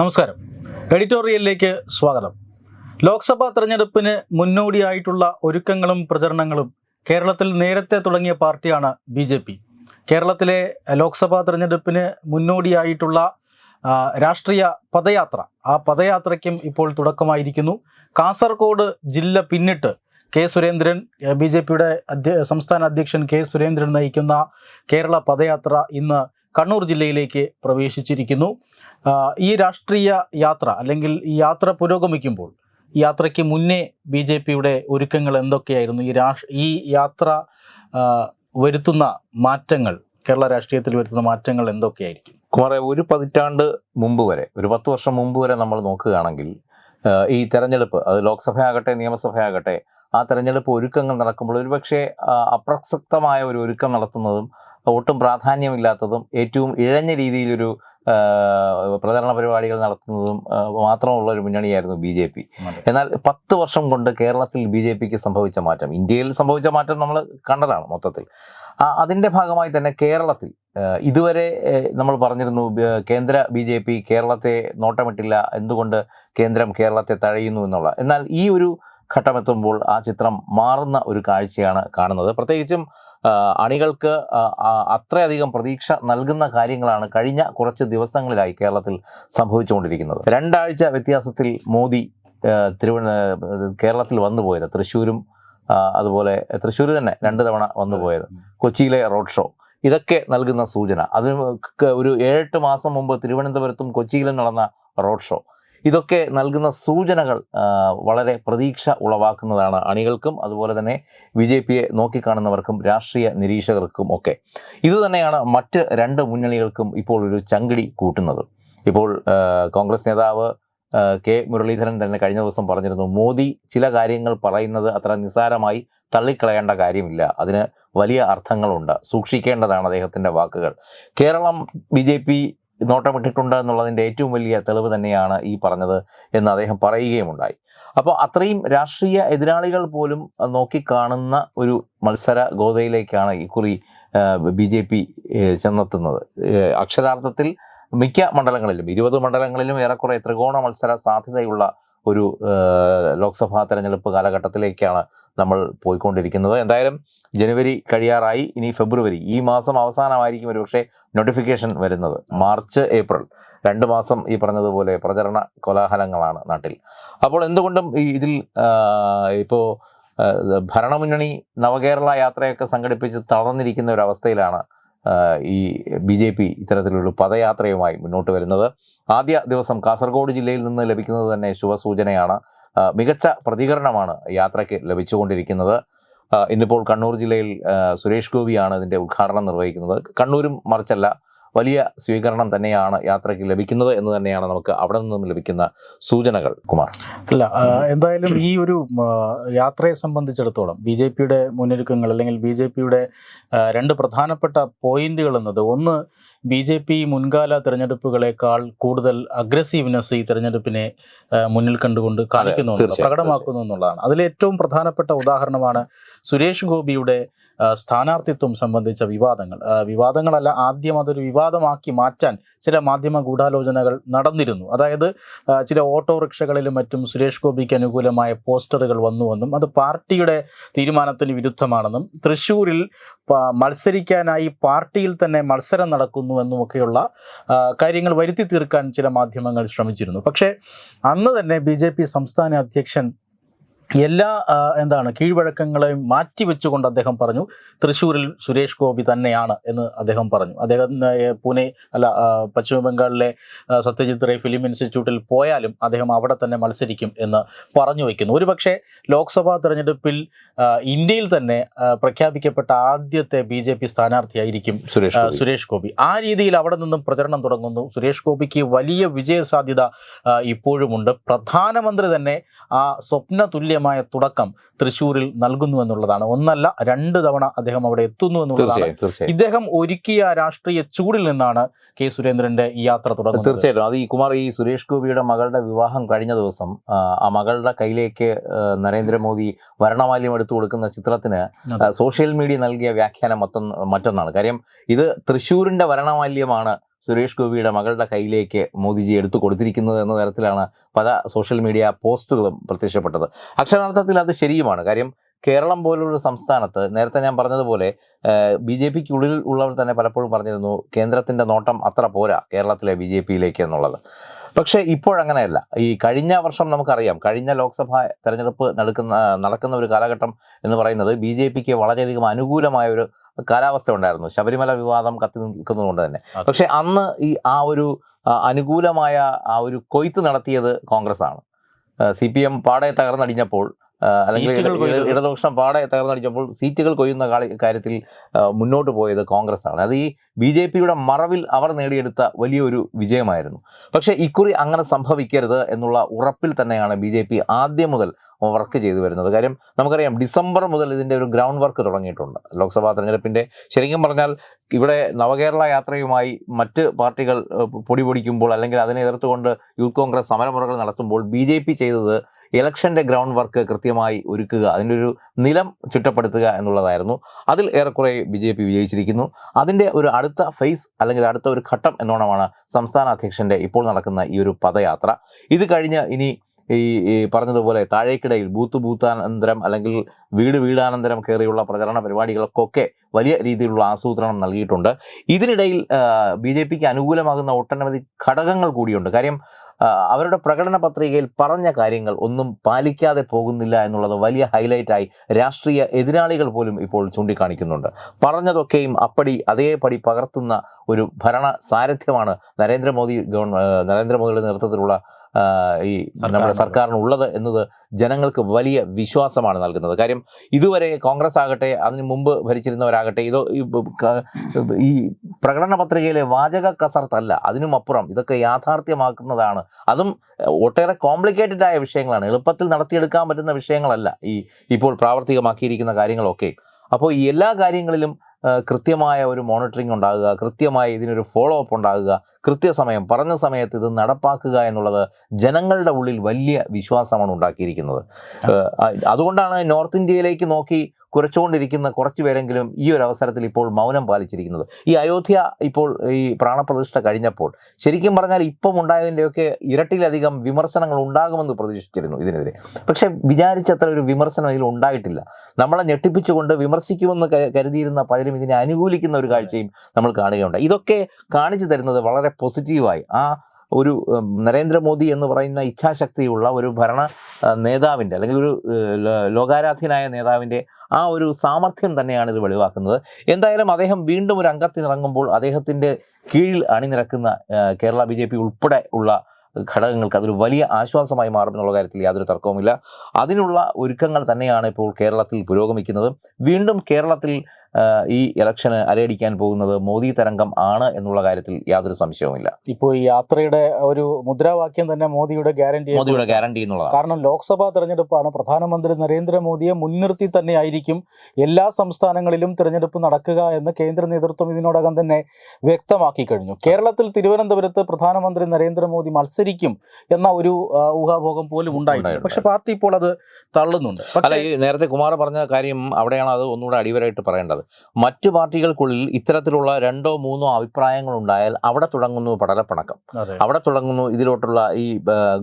നമസ്കാരം. എഡിറ്റോറിയലിലേക്ക് സ്വാഗതം. ലോക്സഭാ തെരഞ്ഞെടുപ്പിന് മുന്നോടിയായിട്ടുള്ള ഒരുക്കങ്ങളും പ്രചരണങ്ങളും കേരളത്തിൽ നേരത്തെ തുടങ്ങിയ പാർട്ടിയാണ് ബി ജെ പി. കേരളത്തിലെ ലോക്സഭാ തെരഞ്ഞെടുപ്പിന് മുന്നോടിയായിട്ടുള്ള രാഷ്ട്രീയ പദയാത്ര. ആ പദയാത്രയ്ക്കും ഇപ്പോൾ തുടക്കമായിരിക്കുന്നു. കാസർഗോഡ് ജില്ല പിന്നിട്ട് കെ സുരേന്ദ്രൻ ബി ജെ പിയുടെ സംസ്ഥാന അധ്യക്ഷൻ കെ സുരേന്ദ്രൻ നയിക്കുന്ന കേരള പദയാത്ര ഇന്ന് കണ്ണൂർ ജില്ലയിലേക്ക് പ്രവേശിച്ചിരിക്കുന്നു. ഈ രാഷ്ട്രീയ യാത്ര അല്ലെങ്കിൽ ഈ യാത്ര പുരോഗമിക്കുമ്പോൾ യാത്രയ്ക്ക് മുന്നേ ബി ജെ പിയുടെ ഒരുക്കങ്ങൾ എന്തൊക്കെയായിരുന്നു? ഈ രാഷ് ഈ യാത്ര വരുത്തുന്ന മാറ്റങ്ങൾ കേരള രാഷ്ട്രീയത്തിൽ വരുത്തുന്ന മാറ്റങ്ങൾ എന്തൊക്കെയായിരിക്കും? കുമാറെ ഒരു പതിറ്റാണ്ട് മുമ്പ് വരെ ഒരു പത്ത് വർഷം മുമ്പ് വരെ നമ്മൾ നോക്കുകയാണെങ്കിൽ ഈ തെരഞ്ഞെടുപ്പ് അത് ലോക്സഭയാകട്ടെ നിയമസഭയാകട്ടെ ആ തെരഞ്ഞെടുപ്പ് ഒരുക്കങ്ങൾ നടക്കുമ്പോൾ ഒരുപക്ഷെ അപ്രസക്തമായ ഒരു ഒരുക്കം നടത്തുന്നതും ഒട്ടും പ്രാധാന്യമില്ലാത്തതും ഏറ്റവും ഇഴഞ്ഞ രീതിയിലൊരു പ്രചരണ പരിപാടികൾ നടത്തുന്നതും മാത്രമുള്ള ഒരു മുന്നണിയായിരുന്നു ബി ജെ പി. എന്നാൽ പത്ത് വർഷം കൊണ്ട് കേരളത്തിൽ ബി ജെ പിക്ക് സംഭവിച്ച മാറ്റം ഇന്ത്യയിൽ സംഭവിച്ച മാറ്റം നമ്മൾ കണ്ടതാണ് മൊത്തത്തിൽ. ആ, അതിന്റെ ഭാഗമായി തന്നെ കേരളത്തിൽ ഇതുവരെ നമ്മൾ പറഞ്ഞിരുന്നു കേന്ദ്ര ബി ജെ പി കേരളത്തെ നോട്ടമിട്ടില്ല എന്തുകൊണ്ട് കേന്ദ്രം കേരളത്തെ തഴയുന്നു എന്നുള്ള. എന്നാൽ ഈ ഒരു ഘട്ടമെത്തുമ്പോൾ ആ ചിത്രം മാറുന്ന ഒരു കാഴ്ചയാണ് കാണുന്നത്. പ്രത്യേകിച്ചും അണികൾക്ക് അത്രയധികം പ്രതീക്ഷ നൽകുന്ന കാര്യങ്ങളാണ് കഴിഞ്ഞ കുറച്ച് ദിവസങ്ങളിലായി കേരളത്തിൽ സംഭവിച്ചുകൊണ്ടിരിക്കുന്നത്. രണ്ടാഴ്ച വ്യത്യാസത്തിൽ മോദി തിരുവന കേരളത്തിൽ വന്നുപോയത് തൃശ്ശൂരും അതുപോലെ തൃശ്ശൂർ തന്നെ രണ്ട് തവണ വന്നുപോയത് കൊച്ചിയിലെ റോഡ് ഷോ. ഇതൊക്കെ നൽകുന്ന സൂചന. അതിന് ഒരു ഏഴെട്ട് മാസം മുമ്പ് തിരുവനന്തപുരത്തും കൊച്ചിയിലും നടന്ന റോഡ് ഷോ. ഇതൊക്കെ നൽകുന്ന സൂചനകൾ വളരെ പ്രതീക്ഷ ഉളവാക്കുന്നതാണ് അണികൾക്കും അതുപോലെ തന്നെ ബി ജെ പിയെ നോക്കിക്കാണുന്നവർക്കും രാഷ്ട്രീയ നിരീക്ഷകർക്കും ഒക്കെ. ഇതുതന്നെയാണ് മറ്റ് രണ്ട് മുന്നണികൾക്കും ഇപ്പോൾ ഒരു ചങ്കിടി കൂട്ടുന്നത്. ഇപ്പോൾ കോൺഗ്രസ് നേതാവ് കെ മുരളീധരൻ തന്നെ കഴിഞ്ഞ ദിവസം പറഞ്ഞിരുന്നു മോദി ചില കാര്യങ്ങൾ പറയുന്നത് അത്ര നിസ്സാരമായി തള്ളിക്കളയേണ്ട കാര്യമില്ല. അതിന് വലിയ അർത്ഥങ്ങളുണ്ട്. സൂക്ഷിക്കേണ്ടതാണ് അദ്ദേഹത്തിന്റെ വാക്കുകൾ. കേരളം ബി ജെ പി നോട്ടമിട്ടിട്ടുണ്ട് എന്നുള്ളതിന്റെ ഏറ്റവും വലിയ തെളിവ് തന്നെയാണ് ഈ പറഞ്ഞത് എന്ന് അദ്ദേഹം പറയുകയുമുണ്ടായി. അപ്പോൾ അത്രയും രാഷ്ട്രീയ എതിരാളികൾ പോലും നോക്കിക്കാണുന്ന ഒരു മത്സര ഗോതയിലേക്കാണ് ഇക്കുറി ബി ജെ പി ചെന്നെത്തുന്നത്. അക്ഷരാർത്ഥത്തിൽ മിക്ക മണ്ഡലങ്ങളിലും ഇരുപത് മണ്ഡലങ്ങളിലും ഏറെക്കുറെ ത്രികോണ മത്സര സാധ്യതയുള്ള ഒരു ലോക്സഭാ തെരഞ്ഞെടുപ്പ് കാലഘട്ടത്തിലേക്കാണ് നമ്മൾ പോയിക്കൊണ്ടിരിക്കുന്നത്. എന്തായാലും ജനുവരി കഴിയാറായി ഇനി ഫെബ്രുവരി. ഈ മാസം അവസാനമായിരിക്കും ഒരുപക്ഷെ നോട്ടിഫിക്കേഷൻ വരുന്നത്. March April. രണ്ട് മാസം ഈ പറഞ്ഞതുപോലെ പ്രചരണ കോലാഹലങ്ങളാണ് നാട്ടിൽ. അപ്പോൾ എന്തുകൊണ്ടും ഈ ഇതിൽ ഇപ്പോൾ ഭരണമുന്നണി നവകേരള യാത്രയൊക്കെ സംഘടിപ്പിച്ച് തളർന്നിരിക്കുന്ന ഒരു അവസ്ഥയിലാണ് ഈ ബി ജെ പി ഇത്തരത്തിലൊരു പദയാത്രയുമായി മുന്നോട്ട് വരുന്നത്. ആദ്യ ദിവസം കാസർഗോഡ് ജില്ലയിൽ നിന്ന് ലഭിക്കുന്നത് തന്നെ ശുഭസൂചനയാണ്. മികച്ച പ്രതികരണമാണ് യാത്രയ്ക്ക് ലഭിച്ചുകൊണ്ടിരിക്കുന്നത്. ഇന്നിപ്പോൾ കണ്ണൂർ ജില്ലയിൽ സുരേഷ് ഗോപിയാണ് ഇതിന്റെ ഉദ്ഘാടനം നിർവഹിക്കുന്നത്. കണ്ണൂരും മറിച്ചല്ല വലിയ സ്വീകരണം തന്നെയാണ് യാത്രയ്ക്ക് ലഭിക്കുന്നത് എന്ന് തന്നെയാണ് നമുക്ക് അവിടെ നിന്നും ലഭിക്കുന്ന സൂചനകൾ കുമാർ. അല്ല എന്തായാലും ഈ ഒരു യാത്രയെ സംബന്ധിച്ചിടത്തോളം ബി ജെ പിയുടെ മുന്നൊരുക്കങ്ങൾ അല്ലെങ്കിൽ ബി ജെ പിയുടെ രണ്ട് പ്രധാനപ്പെട്ട പോയിന്റുകൾ എന്നത് ഒന്ന് ബി ജെ പി മുൻകാല തെരഞ്ഞെടുപ്പുകളെക്കാൾ കൂടുതൽ അഗ്രസീവ്നെസ് ഈ തെരഞ്ഞെടുപ്പിനെ മുന്നിൽ കണ്ടുകൊണ്ട് കാണിക്കുന്നു പ്രകടമാക്കുന്നു എന്നുള്ളതാണ്. അതിൽ ഏറ്റവും പ്രധാനപ്പെട്ട ഉദാഹരണമാണ് സുരേഷ് ഗോപിയുടെ സ്ഥാനാർത്ഥിത്വം സംബന്ധിച്ച വിവാദങ്ങൾ. വിവാദങ്ങളല്ല ആദ്യം അതൊരു വിവാദമാക്കി മാറ്റാൻ ചില മാധ്യമ ഗൂഢാലോചനകൾ നടന്നിരുന്നു. അതായത് ചില ഓട്ടോറിക്ഷകളിലും മറ്റും സുരേഷ് ഗോപിക്ക് അനുകൂലമായ പോസ്റ്ററുകൾ വന്നുവെന്നും അത് പാർട്ടിയുടെ തീരുമാനത്തിന് വിരുദ്ധമാണെന്നും തൃശ്ശൂരിൽ മത്സരിക്കാനായി പാർട്ടിയിൽ തന്നെ മത്സരം നടക്കുന്നുവെന്നുമൊക്കെയുള്ള ആ, കാര്യങ്ങൾ വരുത്തി തീർക്കാൻ ചില മാധ്യമങ്ങൾ ശ്രമിച്ചിരുന്നു. പക്ഷേ അന്ന് തന്നെ ബി സംസ്ഥാന അധ്യക്ഷൻ എല്ലാ എന്താണ് കീഴ്വഴക്കങ്ങളെയും മാറ്റിവെച്ചുകൊണ്ട് അദ്ദേഹം പറഞ്ഞു തൃശ്ശൂരിൽ സുരേഷ് ഗോപി തന്നെയാണ് എന്ന് അദ്ദേഹം പറഞ്ഞു. അദ്ദേഹം പൂനെ അല്ല പശ്ചിമ ബംഗാളിലെ സത്യജിത് റേ ഫിലിം ഇൻസ്റ്റിറ്റ്യൂട്ടിൽ പോയാലും അദ്ദേഹം അവിടെ തന്നെ മത്സരിക്കും എന്ന് പറഞ്ഞു വയ്ക്കുന്നു ഒരുപക്ഷെ ലോക്സഭാ തെരഞ്ഞെടുപ്പിൽ ഇന്ത്യയിൽ തന്നെ പ്രഖ്യാപിക്കപ്പെട്ട ആദ്യത്തെ ബി ജെ പി സ്ഥാനാർത്ഥിയായിരിക്കും സുരേഷ് ഗോപി. സുരേഷ് ഗോപി. ആ രീതിയിൽ അവിടെ നിന്നും പ്രചരണം തുടങ്ങുന്നു. സുരേഷ് ഗോപിക്ക് വലിയ വിജയ സാധ്യത ഇപ്പോഴുമുണ്ട്. പ്രധാനമന്ത്രി തന്നെ ആ സ്വപ്ന തുല്യമായ തുടക്കം തൃശ്ശൂരിൽ നൽകുന്നു എന്നുള്ളതാണ്. ഒന്നല്ല രണ്ട് തവണ അദ്ദേഹം അവിടെ എത്തുന്നു എന്നുള്ളതാണ്. ഇദ്ദേഹം ഒരുക്കിയ രാഷ്ട്രീയ ചൂടിൽ നിന്നാണ് കെ സുരേന്ദ്രന്റെ ഈ യാത്ര തുടങ്ങുന്നത്. തീർച്ചയായിട്ടും. അത് ഈ കുമാർ ഈ സുരേഷ് ഗോപിയുടെ മകളുടെ വിവാഹം കഴിഞ്ഞ ദിവസം ആ, മകളുടെ കയ്യിലേക്ക് നരേന്ദ്രമോദി വരണമാല്യം എടുത്തു കൊടുക്കുന്ന ചിത്രത്തിന് സോഷ്യൽ മീഡിയ നൽകിയ വ്യാഖ്യാനം മൊത്തം മറ്റൊന്നാണ്. കാര്യം ഇത് തൃശ്ശൂരിന്റെ വരണമാല്യമാണ് സുരേഷ് ഗോപിയുടെ മകളുടെ കയ്യിലേക്ക് മോദിജി എടുത്തു കൊടുത്തിരിക്കുന്നത് എന്ന തരത്തിലാണ് പല സോഷ്യൽ മീഡിയ പോസ്റ്റുകളും പ്രത്യക്ഷപ്പെട്ടത്. അക്ഷരാർത്ഥത്തിൽ അത് ശരിയുമാണ്. കാര്യം കേരളം പോലുള്ള സംസ്ഥാനത്ത് നേരത്തെ ഞാൻ പറഞ്ഞതുപോലെ ബി ജെ പിക്കുള്ളിൽ ഉള്ളവർ തന്നെ പലപ്പോഴും പറഞ്ഞിരുന്നു കേന്ദ്രത്തിന്റെ നോട്ടം അത്ര പോരാ കേരളത്തിലെ ബി ജെ പിയിലേക്ക് എന്നുള്ളത്. പക്ഷേ ഇപ്പോഴങ്ങനെയല്ല. ഈ കഴിഞ്ഞ വർഷം നമുക്കറിയാം കഴിഞ്ഞ ലോക്സഭാ തെരഞ്ഞെടുപ്പ് നടക്കുന്ന നടക്കുന്ന ഒരു കാലഘട്ടം എന്ന് പറയുന്നത് ബി ജെ പിക്ക് വളരെയധികം അനുകൂലമായ ഒരു കാലാവസ്ഥ ഉണ്ടായിരുന്നു ശബരിമല വിവാദം കത്തി നിൽക്കുന്നതുകൊണ്ട് തന്നെ. പക്ഷെ അന്ന് ഈ ആ ഒരു അനുകൂലമായ ആ ഒരു കൊയ്ത്ത് നടത്തിയത് കോൺഗ്രസ് ആണ് സി പി എം പാടെ തകർന്നടിഞ്ഞപ്പോൾ അല്ലെങ്കിൽ. ഇടതുപക്ഷം പാടെ തകർന്നടിച്ചപ്പോൾ സീറ്റുകൾ കൊയ്യുന്ന കാര്യത്തിൽ മുന്നോട്ട് പോയത് കോൺഗ്രസ് ആണ് അത് ഈ ബി ജെ പിയുടെ മറവിൽ അവർ നേടിയെടുത്ത വലിയൊരു വിജയമായിരുന്നു. പക്ഷേ ഇക്കുറി അങ്ങനെ സംഭവിക്കരുത് എന്നുള്ള ഉറപ്പിൽ തന്നെയാണ് ബി ജെ പി ആദ്യം മുതൽ വർക്ക് ചെയ്തു വരുന്നത്. കാര്യം നമുക്കറിയാം ഡിസംബർ മുതൽ ഇതിന്റെ ഒരു ഗ്രൗണ്ട് വർക്ക് തുടങ്ങിയിട്ടുണ്ട്. ലോക്സഭാ തെരഞ്ഞെടുപ്പിന്റെ ശരിക്കും പറഞ്ഞാൽ ഇവിടെ നവകേരള യാത്രയുമായി മറ്റ് പാർട്ടികൾ പൊടി പൊടിക്കുമ്പോൾ അല്ലെങ്കിൽ അതിനെ എതിർത്തുകൊണ്ട് യൂത്ത് കോൺഗ്രസ് സമരമുറകൾ നടത്തുമ്പോൾ ബി ജെ പി ചെയ്തത് ഇലക്ഷന്റെ ഗ്രൗണ്ട് വർക്ക് കൃത്യമായി ഒരുക്കുക അതിന്റെ ഒരു നിലം ചിട്ടപ്പെടുത്തുക എന്നുള്ളതായിരുന്നു. അതിൽ ഏറെക്കുറെ ബി ജെ പി വിജയിച്ചിരിക്കുന്നു. അതിന്റെ ഒരു അടുത്ത ഫേസ് അല്ലെങ്കിൽ അടുത്ത ഒരു ഘട്ടം എന്നോണമാണ് സംസ്ഥാന അധ്യക്ഷന്റെ ഇപ്പോൾ നടക്കുന്ന ഈ ഒരു പദയാത്ര. ഇത് കഴിഞ്ഞ് ഇനി ഈ പറഞ്ഞതുപോലെ താഴേക്കിടയിൽ ബൂത്ത് ബൂത്താനന്തരം അല്ലെങ്കിൽ വീട് വീടാനന്തരം കയറിയുള്ള പ്രചരണ പരിപാടികൾക്കൊക്കെ വലിയ രീതിയിലുള്ള ആസൂത്രണം നൽകിയിട്ടുണ്ട്. ഇതിനിടയിൽ ബി ജെ പിക്ക് അനുകൂലമാകുന്ന ഒട്ടനവധി ഘടകങ്ങൾ കൂടിയുണ്ട്. കാര്യം അവരുടെ പ്രകടന പത്രികയിൽ പറഞ്ഞ കാര്യങ്ങൾ ഒന്നും പാലിക്കാതെ പോകുന്നില്ല എന്നുള്ളത് വലിയ ഹൈലൈറ്റായി രാഷ്ട്രീയ എതിരാളികൾ പോലും ഇപ്പോൾ ചൂണ്ടിക്കാണിക്കുന്നുണ്ട്. പറഞ്ഞതൊക്കെയും അപ്പടി അതേപടി പകർത്തുന്ന ഒരു ഭരണ സാരഥ്യമാണ് നരേന്ദ്രമോദി ഗവൺ നരേന്ദ്രമോദിയുടെ നേതൃത്വത്തിലുള്ള ഈ നമ്മുടെ സർക്കാരിനുള്ളത്. എന്നത് ജനങ്ങൾക്ക് വലിയ വിശ്വാസമാണ് നൽകുന്നത്. കാര്യം ഇതുവരെ കോൺഗ്രസ് ആകട്ടെ അതിന് മുമ്പ് ഭരിച്ചിരുന്നവരാകട്ടെ ഇതോ ഈ പ്രകടന പത്രികയിലെ വാചക കസർത്തല്ല അതിനുമപ്പുറം ഇതൊക്കെ യാഥാർത്ഥ്യമാക്കുന്നതാണ്. അതും ഒട്ടേറെ കോംപ്ലിക്കേറ്റഡ് ആയ വിഷയങ്ങളാണ്. എളുപ്പത്തിൽ നടത്തിയെടുക്കാൻ പറ്റുന്ന വിഷയങ്ങളല്ല ഈ ഇപ്പോൾ പ്രാവർത്തികമാക്കിയിരിക്കുന്ന കാര്യങ്ങളൊക്കെ. അപ്പോൾ ഈ എല്ലാ കാര്യങ്ങളിലും കൃത്യമായ ഒരു മോണിറ്ററിംഗ് ഉണ്ടാകുക കൃത്യമായി ഇതിനൊരു ഫോളോ അപ്പ് ഉണ്ടാകുക കൃത്യസമയം പറഞ്ഞ സമയത്ത് ഇത് നടപ്പാക്കുക എന്നുള്ളത് ജനങ്ങളുടെ ഉള്ളിൽ വലിയ വിശ്വാസമാണ് ഉണ്ടാക്കിയിരിക്കുന്നത്. അതുകൊണ്ടാണ് നോർത്ത് ഇന്ത്യയിലേക്ക് നോക്കി കുരച്ചുകൊണ്ടിരിക്കുന്ന കുറച്ചു പേരെങ്കിലും ഈ ഒരു അവസരത്തിൽ ഇപ്പോൾ മൗനം പാലിച്ചിരിക്കുന്നത്. ഈ അയോധ്യ ഇപ്പോൾ ഈ പ്രാണപ്രതിഷ്ഠ കഴിഞ്ഞപ്പോൾ ശരിക്കും പറഞ്ഞാൽ ഇപ്പം ഉണ്ടായതിന്റെയൊക്കെ ഇരട്ടിയിലധികം വിമർശനങ്ങൾ ഉണ്ടാകുമെന്ന് പ്രതീക്ഷിച്ചിരുന്നു ഇതിനെതിരെ. പക്ഷേ വിചാരിച്ചത്ര ഒരു വിമർശനം ഇതിൽ ഉണ്ടായിട്ടില്ല. നമ്മളെ ഞെട്ടിപ്പിച്ചുകൊണ്ട് വിമർശിക്കുമെന്ന് കരുതിയിരുന്ന പലരും ഇതിനെ അനുകൂലിക്കുന്ന ഒരു കാഴ്ചയും നമ്മൾ കാണുകയുണ്ട് ഇതൊക്കെ കാണിച്ചു തരുന്നത് വളരെ പോസിറ്റീവായി ആ ഒരു നരേന്ദ്രമോദി എന്ന് പറയുന്ന ഇച്ഛാശക്തിയുള്ള ഒരു ഭരണ നേതാവിന്റെ അല്ലെങ്കിൽ ഒരു ലോകാരാധ്യനായ നേതാവിന്റെ ആ ഒരു സാമർഥ്യം തന്നെയാണ് ഇത് വെളിവാക്കുന്നത്. എന്തായാലും അദ്ദേഹം വീണ്ടും ഒരു അംഗത്തിനിറങ്ങുമ്പോൾ അദ്ദേഹത്തിന്റെ കീഴിൽ അണിനിരക്കുന്ന കേരള ബി ജെ പി ഉൾപ്പെടെ ഉള്ള ഘടകങ്ങൾക്ക് അതൊരു വലിയ ആശ്വാസമായി മാറും എന്നുള്ള കാര്യത്തിൽ യാതൊരു തർക്കവുമില്ല. അതിനുള്ള ഒരുക്കങ്ങൾ തന്നെയാണ് ഇപ്പോൾ കേരളത്തിൽ പുരോഗമിക്കുന്നത്. വീണ്ടും കേരളത്തിൽ ഈ ഇലക്ഷന് അലയടിക്കാൻ പോകുന്നത് മോദി തരംഗം ആണ് എന്നുള്ള കാര്യത്തിൽ യാതൊരു സംശയവുമില്ല. ഇപ്പോൾ ഈ യാത്രയുടെ ഒരു മുദ്രാവാക്യം തന്നെ മോദിയുടെ ഗ്യാരണ്ടി മോദിയുടെ ഗ്യാരണ്ടി എന്നുള്ളതാണ്. കാരണം ലോക്സഭാ തെരഞ്ഞെടുപ്പാണ്. പ്രധാനമന്ത്രി നരേന്ദ്രമോദിയെ മുൻനിർത്തി തന്നെ ആയിരിക്കും എല്ലാ സംസ്ഥാനങ്ങളിലും തെരഞ്ഞെടുപ്പ് നടക്കുക എന്ന് കേന്ദ്ര നേതൃത്വം ഇതിനോടകം തന്നെ വ്യക്തമാക്കി കഴിഞ്ഞു. കേരളത്തിൽ തിരുവനന്തപുരത്ത് പ്രധാനമന്ത്രി നരേന്ദ്രമോദി മത്സരിക്കും എന്ന ഒരു ഊഹാഭോഗം പോലും ഉണ്ടായിട്ടുണ്ട്. പക്ഷെ പാർട്ടി ഇപ്പോൾ അത് തള്ളുന്നുണ്ട്. അല്ല ഈ നേരത്തെ കുമാർ പറഞ്ഞ കാര്യം അവിടെയാണ് അത് ഒന്നുകൂടെ അടിവരായിട്ട് പറയേണ്ടത്. മറ്റു പാർട്ടികൾക്കുള്ളിൽ ഇത്തരത്തിലുള്ള രണ്ടോ മൂന്നോ അഭിപ്രായങ്ങൾ ഉണ്ടായാൽ അവിടെ തുടങ്ങുന്നു പടലപ്പിണക്കം. അവിടെ തുടങ്ങുന്നു ഇതിലോട്ടുള്ള ഈ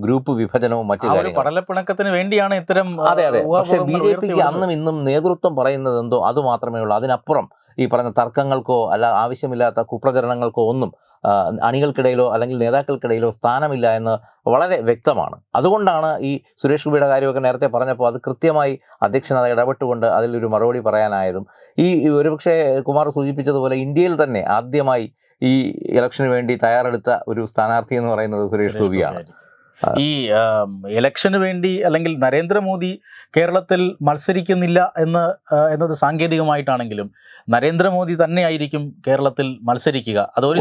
ഗ്രൂപ്പ് വിഭജനവും മറ്റു പടലപ്പിണക്കത്തിന് വേണ്ടിയാണ് ഇത്തരം അതെ അതെ. പക്ഷേ ബി ജെ പിക്ക് അന്നും ഇന്നും നേതൃത്വം പറയുന്നത് എന്തോ അത് മാത്രമേ ഉള്ളൂ. അതിനപ്പുറം ഈ പറഞ്ഞ തർക്കങ്ങൾക്കോ അല്ല ആവശ്യമില്ലാത്ത കുപ്രചരണങ്ങൾക്കോ ഒന്നും അണികൾക്കിടയിലോ അല്ലെങ്കിൽ നേതാക്കൾക്കിടയിലോ സ്ഥാനമില്ല എന്ന് വളരെ വ്യക്തമാണ്. അതുകൊണ്ടാണ് ഈ സുരേഷ് ഗോപിയുടെ കാര്യമൊക്കെ നേരത്തെ പറഞ്ഞപ്പോൾ അത് കൃത്യമായി അധ്യക്ഷൻ അത് ഇടപെട്ടുകൊണ്ട് അതിലൊരു മറുപടി പറയാനായതും. ഈ ഈ ഒരുപക്ഷെ കുമാർ സൂചിപ്പിച്ചതുപോലെ ഇന്ത്യയിൽ തന്നെ ആദ്യമായി ഈ ഇലക്ഷന് വേണ്ടി തയ്യാറെടുത്ത ഒരു സ്ഥാനാർത്ഥി എന്ന് പറയുന്നത് സുരേഷ് ഗോപിയാണ്. ഈ ഇലക്ഷന് വേണ്ടി അല്ലെങ്കിൽ നരേന്ദ്രമോദി കേരളത്തിൽ മത്സരിക്കുന്നില്ല എന്ന് എന്നത് സാങ്കേതികമായിട്ടാണെങ്കിലും നരേന്ദ്രമോദി തന്നെയായിരിക്കും കേരളത്തിൽ മത്സരിക്കുക. അതൊരു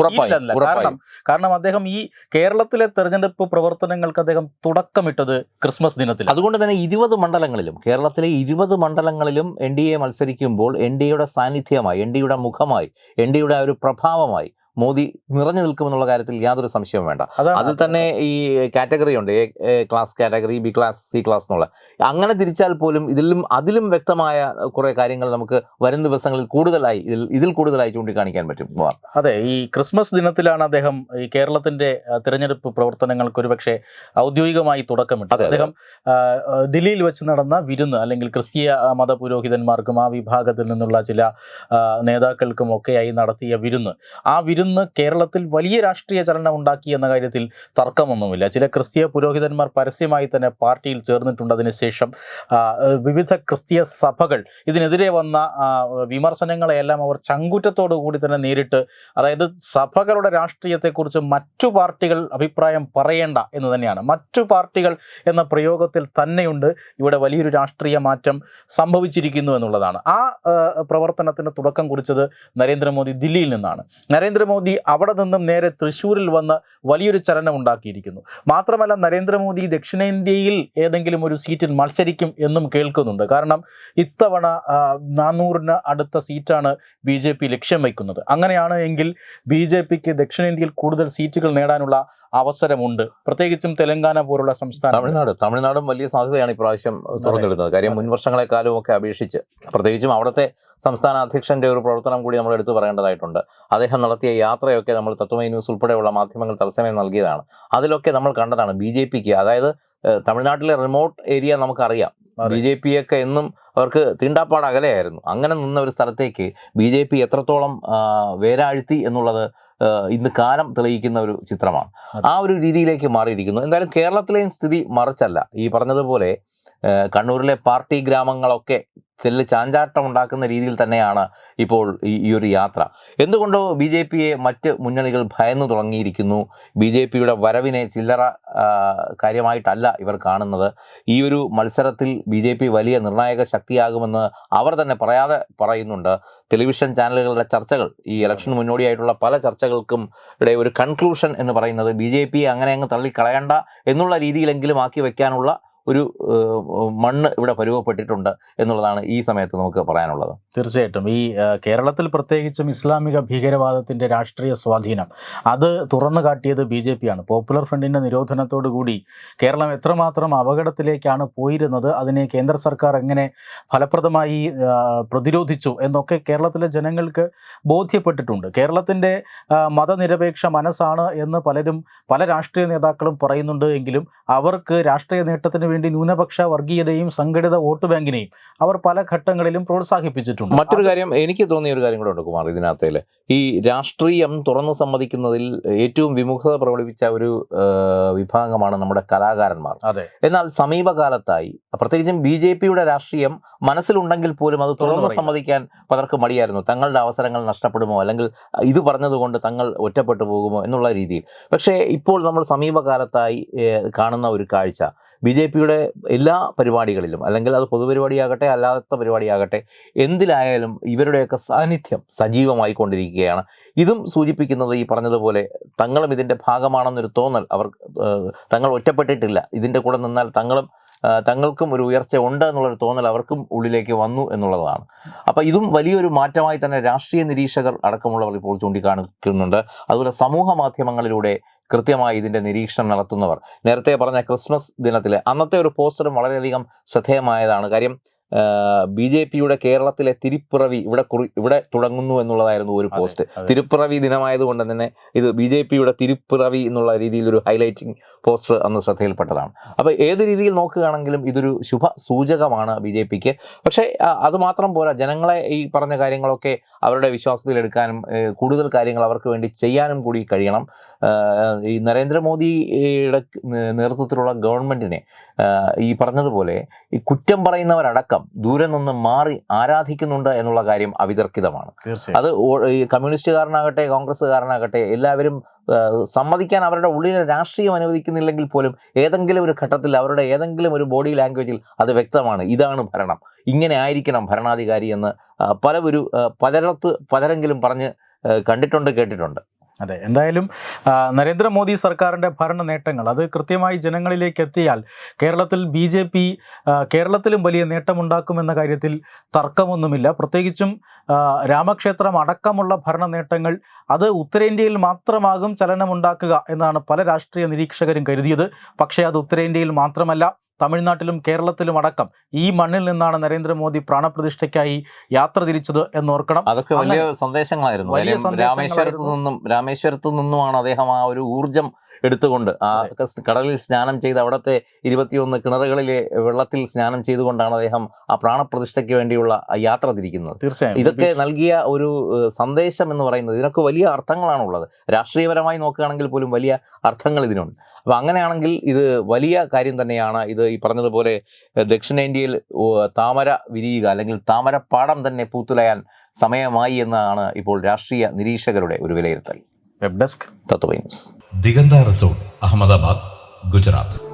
കാരണം കാരണം അദ്ദേഹം ഈ കേരളത്തിലെ തെരഞ്ഞെടുപ്പ് പ്രവർത്തനങ്ങൾക്ക് അദ്ദേഹം തുടക്കമിട്ടത് ക്രിസ്മസ് ദിനത്തിൽ അതുകൊണ്ട് തന്നെ ഇരുപത് മണ്ഡലങ്ങളിലും കേരളത്തിലെ ഇരുപത് മണ്ഡലങ്ങളിലും എൻ ഡി എ മത്സരിക്കുമ്പോൾ എൻ ഡി എയുടെ സാന്നിധ്യമായി എൻ ഡിയുടെ മുഖമായി എൻ ഡിയുടെ ഒരു പ്രഭാവമായി മോദി നിറഞ്ഞു നിൽക്കുമെന്നുള്ള കാര്യത്തിൽ യാതൊരു സംശയവും വേണ്ട. അതിൽ തന്നെ ഈ കാറ്റഗറി ഉണ്ട്. A class category B class C class എന്നുള്ള. അങ്ങനെ തിരിച്ചാൽ പോലും ഇതിലും അതിലും വ്യക്തമായ കുറേ കാര്യങ്ങൾ നമുക്ക് വരും ദിവസങ്ങളിൽ കൂടുതലായി ഇതിൽ ഇതിൽ കൂടുതലായി ചൂണ്ടിക്കാണിക്കാൻ പറ്റും. അതെ ഈ ക്രിസ്മസ് ദിനത്തിലാണ് അദ്ദേഹം ഈ കേരളത്തിന്റെ തിരഞ്ഞെടുപ്പ് പ്രവർത്തനങ്ങൾക്ക് ഒരുപക്ഷെ ഔദ്യോഗികമായി അതെ. അദ്ദേഹം ദില്ലിയിൽ വെച്ച് നടന്ന വിരുന്ന് അല്ലെങ്കിൽ ക്രിസ്തീയ മത പുരോഹിതന്മാർക്കും ആ വിഭാഗത്തിൽ നിന്നുള്ള ചില നേതാക്കൾക്കും ഒക്കെയായി നടത്തിയ വിരുന്ന്. ആ വിരുന്ന് കേരളത്തിൽ വലിയ രാഷ്ട്രീയ ചലനം ഉണ്ടാക്കി എന്ന കാര്യത്തിൽ തർക്കമൊന്നുമില്ല. ചില ക്രിസ്തീയ പുരോഹിതന്മാർ പരസ്യമായി തന്നെ പാർട്ടിയിൽ ചേർന്നിട്ടുണ്ട്. അതിനുശേഷം വിവിധ ക്രിസ്തീയ സഭകൾ ഇതിനെതിരെ വന്ന വിമർശനങ്ങളെയെല്ലാം അവർ ചങ്കുറ്റത്തോടു കൂടി തന്നെ നേരിട്ട് അതായത് സഭകളുടെ രാഷ്ട്രീയത്തെക്കുറിച്ച് മറ്റു പാർട്ടികൾ അഭിപ്രായം പറയേണ്ട എന്ന് തന്നെയാണ്. മറ്റു പാർട്ടികൾ എന്ന പ്രയോഗത്തിൽ തന്നെയുണ്ട്. ഇവിടെ വലിയൊരു രാഷ്ട്രീയ മാറ്റം സംഭവിച്ചിരിക്കുന്നു എന്നുള്ളതാണ്. ആ, പ്രവർത്തനത്തിന് തുടക്കം കുറിച്ചത് നരേന്ദ്രമോദി ദില്ലിയിൽ നിന്നാണ്. നരേന്ദ്രമോദി അവിടെ നിന്നും നേരെ തൃശ്ശൂരിൽ വന്ന് വലിയൊരു ചലനം ഉണ്ടാക്കിയിരിക്കുന്നു. മാത്രമല്ല നരേന്ദ്രമോദി ദക്ഷിണേന്ത്യയിൽ ഏതെങ്കിലും ഒരു സീറ്റിൽ മത്സരിക്കും എന്നും കേൾക്കുന്നുണ്ട്. കാരണം ഇത്തവണ നാനൂറിന് അടുത്ത സീറ്റാണ് ബി ലക്ഷ്യം വയ്ക്കുന്നത്. അങ്ങനെയാണ് എങ്കിൽ ബി ദക്ഷിണേന്ത്യയിൽ കൂടുതൽ സീറ്റുകൾ നേടാനുള്ള അവസരമുണ്ട്. പ്രത്യേകിച്ചും തെലങ്കാന പോലുള്ള സംസ്ഥാനം തമിഴ്നാട്. തമിഴ്നാടും വലിയ സാധ്യതയാണ് ഇപ്രാവശ്യം തുറന്നെടുക്കുന്നത് കാര്യം മുൻ വർഷങ്ങളെക്കാളും ഒക്കെ അപേക്ഷിച്ച് പ്രത്യേകിച്ചും അവിടുത്തെ സംസ്ഥാന അധ്യക്ഷന്റെ ഒരു പ്രവർത്തനം കൂടി നമ്മൾ എടുത്തു പറയേണ്ടതായിട്ടുണ്ട്. അദ്ദേഹം നടത്തിയ യാത്രയൊക്കെ നമ്മൾ തത്വമൈ ന്യൂസ് ഉൾപ്പെടെയുള്ള മാധ്യമങ്ങൾ തത്സമയം നൽകിയതാണ്. അതിലൊക്കെ നമ്മൾ കണ്ടതാണ് ബി ജെ പിക്ക്. അതായത് തമിഴ്നാട്ടിലെ റിമോട്ട് ഏരിയ നമുക്കറിയാം. ബി ജെ പി ഒക്കെ എന്നും അവർക്ക് തീണ്ടാപ്പാട് അകലെയായിരുന്നു. അങ്ങനെ നിന്ന ഒരു സ്ഥലത്തേക്ക് ബി ജെ പി എത്രത്തോളം വേരാഴ്ത്തി എന്നുള്ളത് ഇന്ന് കാലം തെളിയിക്കുന്ന ഒരു ചിത്രമാണ്. ആ ഒരു രീതിയിലേക്ക് മാറിയിരിക്കുന്നു. എന്തായാലും കേരളത്തിലെയും സ്ഥിതി മറിച്ചല്ല. ഈ പറഞ്ഞതുപോലെ കണ്ണൂരിലെ പാർട്ടി ഗ്രാമങ്ങളൊക്കെ ചെല്ല് ചാഞ്ചാട്ടം ഉണ്ടാക്കുന്ന രീതിയിൽ തന്നെയാണ് ഇപ്പോൾ ഈ ഈ ഒരു യാത്ര. എന്തുകൊണ്ടോ ബി ജെ പിയെ മറ്റ് മുന്നണികൾ ഭയന്നു തുടങ്ങിയിരിക്കുന്നു. ബി ജെ പിയുടെ വരവിനെ ചില്ലറ കാര്യമായിട്ടല്ല ഇവർ കാണുന്നത്. ഈ ഒരു മത്സരത്തിൽ ബി ജെ പി വലിയ നിർണായക ശക്തിയാകുമെന്ന് അവർ തന്നെ പറയാതെ പറയുന്നുണ്ട്. ടെലിവിഷൻ ചാനലുകളുടെ ചർച്ചകൾ ഈ ഇലക്ഷന് മുന്നോടിയായിട്ടുള്ള പല ചർച്ചകൾക്കും ഇവിടെ ഒരു കൺക്ലൂഷൻ എന്ന് പറയുന്നത് ബി ജെ പിയെ അങ്ങനെ അങ്ങ് തള്ളിക്കളയണ്ട എന്നുള്ള രീതിയിലെങ്കിലും ആക്കി വെക്കാനുള്ള ഒരു മണ്ണ് ഇവിടെ പരുവപ്പെട്ടിട്ടുണ്ട് എന്നുള്ളതാണ് ഈ സമയത്ത് നമുക്ക് പറയാനുള്ളത്. തീർച്ചയായിട്ടും. ഈ കേരളത്തിൽ പ്രത്യേകിച്ചും ഇസ്ലാമിക ഭീകരവാദത്തിന്റെ രാഷ്ട്രീയ സ്വാധീനം അത് തുറന്നു കാട്ടിയത് ബി ജെ പിയാണ് പോപ്പുലർ ഫ്രണ്ടിന്റെ നിരോധനത്തോടു കൂടി കേരളം എത്രമാത്രം അപകടത്തിലേക്കാണ് പോയിരുന്നത് അതിനെ കേന്ദ്ര സർക്കാർ എങ്ങനെ ഫലപ്രദമായി പ്രതിരോധിച്ചു എന്നൊക്കെ കേരളത്തിലെ ജനങ്ങൾക്ക് ബോധ്യപ്പെട്ടിട്ടുണ്ട്. കേരളത്തിന്റെ മതനിരപേക്ഷ മനസ്സാണ് എന്ന് പലരും പല രാഷ്ട്രീയ നേതാക്കളും പറയുന്നുണ്ട് എങ്കിലും അവർക്ക് രാഷ്ട്രീയ നേട്ടത്തിന് വേണ്ടി ന്യൂനപക്ഷ വർഗീയതയും സംഘടിത വോട്ട് ബാങ്കിനെയും അവർ പല ഘട്ടങ്ങളിലും പ്രോത്സാഹിപ്പിച്ചിട്ടുണ്ട്. മറ്റൊരു കാര്യം എനിക്ക് തോന്നിയ ഒരു കാര്യം കൂടെ ഉണ്ട് കുമാർ ഇതിനകത്തേൽ ഈ രാഷ്ട്രീയം തുറന്നു സമ്മതിക്കുന്നതിൽ ഏറ്റവും വിമുഖത പ്രകടിപ്പിച്ച ഒരു വിഭാഗമാണ് നമ്മുടെ കലാകാരന്മാർ. എന്നാൽ സമീപകാലത്തായി പ്രത്യേകിച്ചും ബി ജെ പിയുടെ രാഷ്ട്രീയം മനസ്സിലുണ്ടെങ്കിൽ പോലും അത് തുറന്നു സമ്മതിക്കാൻ പലർക്കും മടിയായിരുന്നു. തങ്ങളുടെ അവസരങ്ങൾ നഷ്ടപ്പെടുമോ അല്ലെങ്കിൽ ഇത് പറഞ്ഞതുകൊണ്ട് തങ്ങൾ ഒറ്റപ്പെട്ടു പോകുമോ എന്നുള്ള രീതിയിൽ. പക്ഷേ ഇപ്പോൾ നമ്മൾ സമീപകാലത്തായി കാണുന്ന ഒരു കാഴ്ച. ബി ജെ പിയുടെ എല്ലാ പരിപാടികളിലും അല്ലെങ്കിൽ അത് പൊതുപരിപാടിയാകട്ടെ അല്ലാത്ത പരിപാടിയാകട്ടെ എന്തിലായാലും ഇവരുടെയൊക്കെ സാന്നിധ്യം സജീവമായി കൊണ്ടിരിക്കുകയാണ് ഇതും സൂചിപ്പിക്കുന്നത് ഈ പറഞ്ഞതുപോലെ തങ്ങളും ഇതിന്റെ ഭാഗമാണെന്നൊരു തോന്നൽ അവർ തങ്ങൾ ഒറ്റപ്പെട്ടിട്ടില്ല. ഇതിന്റെ കൂടെ നിന്നാൽ തങ്ങളും തങ്ങൾക്കും ഒരു ഉയർച്ച ഉണ്ട് എന്നുള്ളൊരു തോന്നൽ അവർക്കും ഉള്ളിലേക്ക് വന്നു എന്നുള്ളതാണ്. അപ്പോൾ ഇതും വലിയൊരു മാറ്റമായി തന്നെ രാഷ്ട്രീയ നിരീക്ഷകർ അടക്കമുള്ളവർ ഇപ്പോൾ ചൂണ്ടിക്കാണിക്കുന്നുണ്ട്. അതുപോലെ സമൂഹ മാധ്യമങ്ങളിലൂടെ കൃത്യമായി ഇതിന്റെ നിരീക്ഷണം നടത്തുന്നവർ. നേരത്തെ പറഞ്ഞ ക്രിസ്മസ് ദിനത്തിൽ അന്നത്തെ ഒരു പോസ്റ്ററും വളരെയധികം ശ്രദ്ധേയമായതാണ്. കാര്യം ബി ജെ പിയുടെ കേരളത്തിലെ തിരുപ്പിറവി ഇവിടെ കുറി ഇവിടെ തുടങ്ങുന്നു എന്നുള്ളതായിരുന്നു ഒരു പോസ്റ്റ്. തിരുപ്പിറവി ദിനമായതുകൊണ്ട് തന്നെ ഇത് ബി ജെ പിയുടെ തിരുപ്പിറവി എന്നുള്ള രീതിയിൽ ഒരു ഹൈലൈറ്റിംഗ് പോസ്റ്റർ അന്ന് ശ്രദ്ധയിൽപ്പെട്ടതാണ്. അപ്പോൾ ഏത് രീതിയിൽ നോക്കുകയാണെങ്കിലും ഇതൊരു ശുഭ സൂചകമാണ് ബി ജെ പിക്ക്. പക്ഷേ അതുമാത്രം അത് മാത്രം പോരാ ജനങ്ങളെ ഈ പറഞ്ഞ കാര്യങ്ങളൊക്കെ അവരുടെ വിശ്വാസത്തിലെടുക്കാനും കൂടുതൽ കാര്യങ്ങൾ അവർക്ക് വേണ്ടി ചെയ്യാനും കൂടി കഴിയണം. ഈ നരേന്ദ്രമോദിയുടെ നേതൃത്വത്തിലുള്ള ഗവൺമെന്റിനെ ഈ പറഞ്ഞതുപോലെ ഈ കുറ്റം പറയുന്നവരടക്കം ദൂരെ നിന്ന് മാറി ആരാധിക്കുന്നുണ്ട് എന്നുള്ള കാര്യം അവിതർക്കിതമാണ്. അത് ഈ കമ്മ്യൂണിസ്റ്റുകാരനാകട്ടെ കോൺഗ്രസ്സുകാരനാകട്ടെ എല്ലാവരും സമ്മതിക്കാൻ അവരുടെ ഉള്ളിലെ രാഷ്ട്രീയം അനുവദിക്കുന്നില്ലെങ്കിൽ പോലും ഏതെങ്കിലും ഒരു ഘട്ടത്തിൽ അവരുടെ ഏതെങ്കിലും ഒരു ബോഡി ലാംഗ്വേജിൽ അത് വ്യക്തമാണ്. ഇതാണ് ഭരണം. ഇങ്ങനെ ആയിരിക്കണം ഭരണാധികാരി എന്ന് പല ഒരു പലരത്ത് പലരെങ്കിലും പറഞ്ഞ് കണ്ടിട്ടുണ്ട് കേട്ടിട്ടുണ്ട്. അതെ എന്തായാലും നരേന്ദ്രമോദി സർക്കാരിന്റെ ഭരണ നേട്ടങ്ങൾ അത് കൃത്യമായി ജനങ്ങളിലേക്ക് എത്തിയാൽ കേരളത്തിൽ ബി ജെ പി കേരളത്തിലും വലിയ നേട്ടമുണ്ടാക്കുമെന്ന കാര്യത്തിൽ തർക്കമൊന്നുമില്ല. പ്രത്യേകിച്ചും രാമക്ഷേത്രം അടക്കമുള്ള ഭരണ നേട്ടങ്ങൾ അത് ഉത്തരേന്ത്യയിൽ മാത്രമാകും ചലനമുണ്ടാക്കുക എന്നാണ് പല രാഷ്ട്രീയ നിരീക്ഷകരും കരുതിയത്. പക്ഷേ അത് ഉത്തരേന്ത്യയിൽ മാത്രമല്ല തമിഴ്നാട്ടിലും കേരളത്തിലും അടക്കം ഈ മണ്ണിൽ നിന്നാണ് നരേന്ദ്രമോദി പ്രാണപ്രതിഷ്ഠയ്ക്കായി യാത്ര തിരിച്ചത് എന്നോർക്കണം അതൊക്കെ വലിയ സന്ദേശങ്ങളായിരുന്നു വലിയ. രാമേശ്വരത്ത് നിന്നും രാമേശ്വരത്ത് നിന്നുമാണ് അദ്ദേഹം ആ ഒരു ഊർജം എടുത്തുകൊണ്ട് ആ കടലിൽ സ്നാനം ചെയ്ത് അവിടുത്തെ ഇരുപത്തിയൊന്ന് കിണറുകളിലെ വെള്ളത്തിൽ സ്നാനം ചെയ്തുകൊണ്ടാണ് അദ്ദേഹം ആ പ്രാണപ്രതിഷ്ഠയ്ക്ക് വേണ്ടിയുള്ള യാത്ര തിരിക്കുന്നത്. തീർച്ചയായും. ഇതൊക്കെ നൽകിയ ഒരു സന്ദേശം എന്ന് പറയുന്നത് ഇതിനൊക്കെ വലിയ അർത്ഥങ്ങളാണ് ഉള്ളത് രാഷ്ട്രീയപരമായി നോക്കുകയാണെങ്കിൽ പോലും വലിയ അർത്ഥങ്ങൾ ഇതിനുണ്ട്. അപ്പം അങ്ങനെയാണെങ്കിൽ ഇത് വലിയ കാര്യം തന്നെയാണ്. ഇത് ഈ പറഞ്ഞതുപോലെ ദക്ഷിണേന്ത്യയിൽ താമര വിരിയുക അല്ലെങ്കിൽ താമരപ്പാടം തന്നെ പൂത്തുലയാൻ സമയമായി എന്നാണ് ഇപ്പോൾ രാഷ്ട്രീയ നിരീക്ഷകരുടെ ഒരു വിലയിരുത്തൽ. web desk Tatva news Diganta resort Ahmedabad Gujarat